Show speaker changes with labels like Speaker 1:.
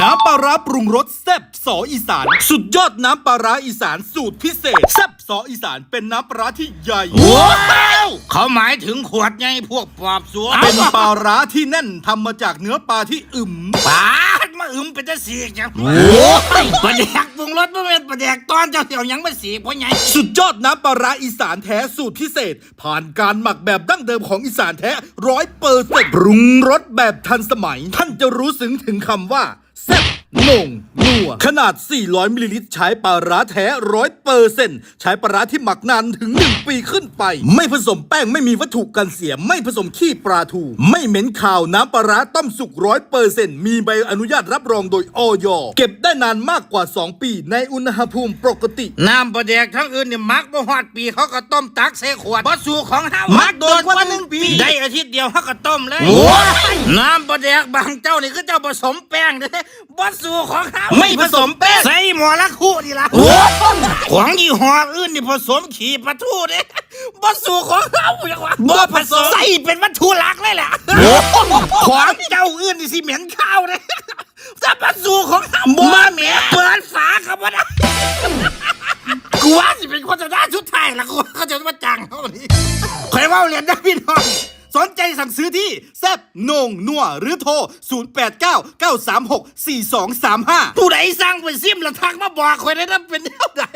Speaker 1: น้ำปลาร้าปรุงรสแซ่บสออีสาน สุดยอดน้ำปลาร้าอีสานสูตรพิเศษแซ่บสออีสานเป็นน้ำปลาร้าที่ใหญ่
Speaker 2: ว้าวเขาหมายถึงขวดไงพวกปอบสัว
Speaker 1: เป็นปลาร้าที่แน่นทำมาจากเนื้อปลาที่อึม
Speaker 2: ปาดมาอึมเป็นจะสีกจังโอ้ยประแดกปรุงรสบ่เป็นประแดกตอนเจ้าเสี่ยวหยังมาสีกเพราะไง
Speaker 1: สุดยอดน้ำปลาร้าอีสานแท้สูตรพิเศษ ผ่านการหมักแบบดั้งเดิมของอีสานแท้ร้อยเปอร์เซ็นต์ปรุงรสแบบทันสมัย ท่านจะรู้สึงถึงคำว่า แซ่บโหน่งนัว ขนาด 400 มิลลิลิตรใช้ปลาร้าแท้ร้อยเปอร์เซ็นต์ใช้ปลาร้าที่หมักนานถึง 1 ปีขึ้นไป ไม่ผสมแป้งไม่มีวัตถุกันเสีย ไม่ผสมขี้ปลาทู ไม่เหม็นข่าวน้ำปลาร้าต้มสุกร้อยเปอร์เซ็นต์มีใบอนุญาตรับรองโดยออยเก็บได้นานมากกว่า 2 ปี ในอุณหภูมิปกติ
Speaker 2: น้ำประแดกทั้งอื่นเนี่ยมักบ่ฮอดปีเขาก็ต้มตักใส่ขวดบ่สู่ของเฮา
Speaker 1: มั
Speaker 2: มั
Speaker 1: กโดนกว่าหนึ่งปี
Speaker 2: ได้อาทิตย์เดียวเขาก็ต้มเลยน้ำประแดกบางเจ้านี่คือเจ้าผสมแป้งเด้อบ่สู่ของเฮา
Speaker 1: ไม่ผสมแป้ง
Speaker 2: ใส่หมอละคู่นี่ล่ะของยี่ห้ออื่นนี่ผสมขี้ปลาทูเด้บ่สู่ของเฮาจังวะ
Speaker 1: บ่ผสม
Speaker 2: ใส่เป็นวัตถุหลักเลยแหละของเจ้าอื่นนี่สิเหม็นข้าวเด้จะบ่สู่ของเฮาบ่เหม็นเปิดฝาครับบ่ได้กูว่าสิเป็นคนจะได้ชุดไทยละกูเขาจะมาจังเขาแบบนี้ใครว่าเรียนได้พี่น้อง
Speaker 1: สนใจสั่งซื้อที่แซบนงนัวหรือโทร 0899364235
Speaker 2: ผู้ใดสร้างเป็นซิมและทักมาบอกคนได้นะเป็นเท่าไหร่